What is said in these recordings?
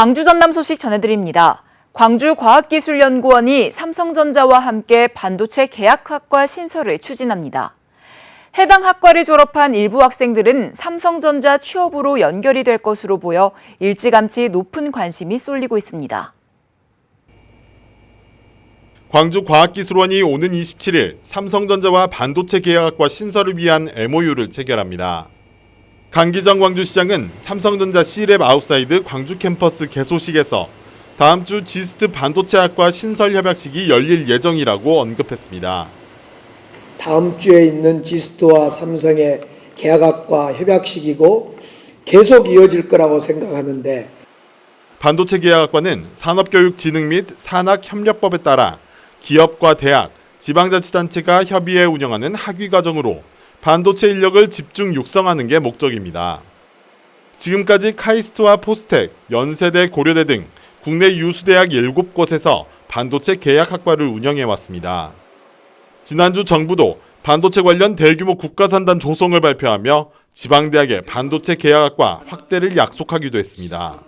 광주 전남 소식 전해드립니다. 광주과학기술연구원이 삼성전자와 함께 반도체 계약학과 신설을 추진합니다. 해당 학과를 졸업한 일부 학생들은 삼성전자 취업으로 연결이 될 것으로 보여 일찌감치 높은 관심이 쏠리고 있습니다. 광주과학기술원이 오는 27일 삼성전자와 반도체 계약학과 신설을 위한 MOU를 체결합니다. 강기정 광주시장은 삼성전자 C랩 아웃사이드 광주 캠퍼스 개소식에서 다음 주 지스트 반도체학과 신설 협약식이 열릴 예정이라고 언급했습니다. 다음 주에 있는 지스트와 삼성의 계약학과 협약식이고 계속 이어질 거라고 생각하는데 반도체 계약학과는 산업교육진흥 및 산학협력법에 따라 기업과 대학, 지방자치단체가 협의해 운영하는 학위 과정으로 반도체 인력을 집중 육성하는 게 목적입니다. 지금까지 카이스트와 포스텍, 연세대, 고려대 등 국내 유수대학 7곳에서 반도체 계약 학과를 운영해 왔습니다. 지난주 정부도 반도체 관련 대규모 국가산단 조성을 발표하며 지방대학의 반도체 계약학과 확대를 약속하기도 했습니다.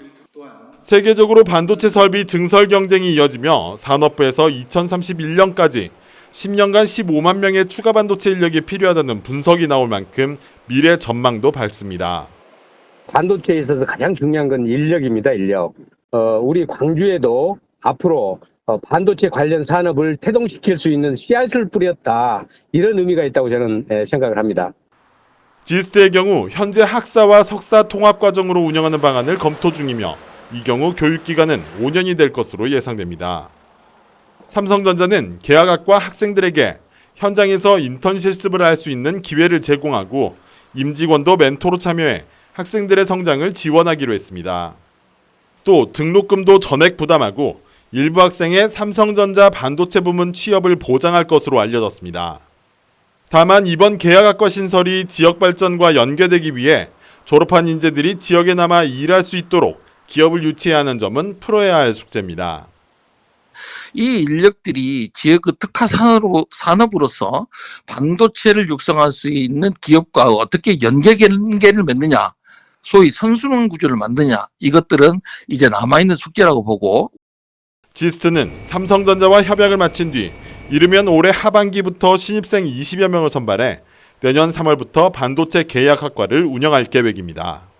세계적으로 반도체 설비 증설 경쟁이 이어지며 산업부에서 2031년까지 10년간 15만 명의 추가 반도체 인력이 필요하다는 분석이 나올 만큼 미래 전망도 밝습니다. 반도체에 있어서 가장 중요한 건 인력입니다, 인력. 어, 우리 광주에도 앞으로 어, 반도체 관련 산업을 태동시킬 수 있는 씨앗을 뿌렸다. 이런 의미가 있다고 저는 예, 생각을 합니다. 지스트의 경우 현재 학사와 석사 통합 과정으로 운영하는 방안을 검토 중이며 이 경우 교육기간은 5년이 될 것으로 예상됩니다. 삼성전자는 계약학과 학생들에게 현장에서 인턴 실습을 할 수 있는 기회를 제공하고 임직원도 멘토로 참여해 학생들의 성장을 지원하기로 했습니다. 또 등록금도 전액 부담하고 일부 학생의 삼성전자 반도체 부문 취업을 보장할 것으로 알려졌습니다. 다만 이번 계약학과 신설이 지역 발전과 연계되기 위해 졸업한 인재들이 지역에 남아 일할 수 있도록 기업을 유치해야 하는 점은 풀어야 할 숙제입니다. 이 인력들이 지역 그 특화 산업으로, 산업으로서 반도체를 육성할 수 있는 기업과 어떻게 연계 관계를 맺느냐, 소위 선순환 구조를 만드냐, 이것들은 이제 남아있는 숙제라고 보고 지스트는 삼성전자와 협약을 마친 뒤 이르면 올해 하반기부터 신입생 20여 명을 선발해 내년 3월부터 반도체 계약학과를 운영할 계획입니다.